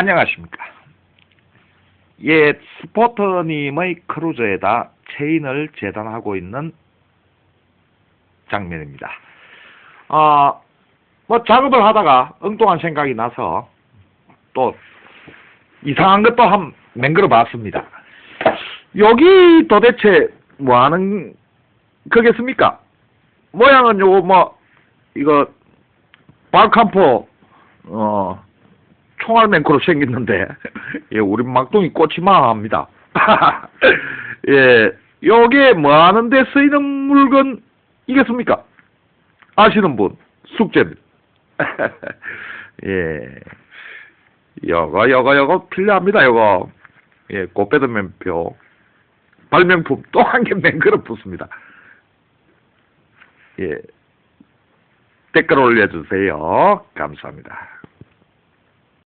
안녕하십니까. 예, 스포터님의 크루저에다 체인을 재단하고 있는 장면입니다. 아, 뭐 작업을 하다가 엉뚱한 생각이 나서 또 이상한 것도 한 맹글어 봤습니다. 여기 도대체 뭐 하는 거겠습니까? 모양은 요거 뭐 이거 발칸포 어 총알 맹크로 생겼는데 예, 우리 막둥이 꼬치마 합니다. 예, 요게 뭐 하는데 쓰이는 물건 이겠습니까? 아시는 분 숙제입니다. 예, 요거 요거 요거 필요합니다. 요거 예, 꽃배드맨표 발명품 또 한 개 맹그러 붙습니다. 예, 댓글 올려주세요. 감사합니다.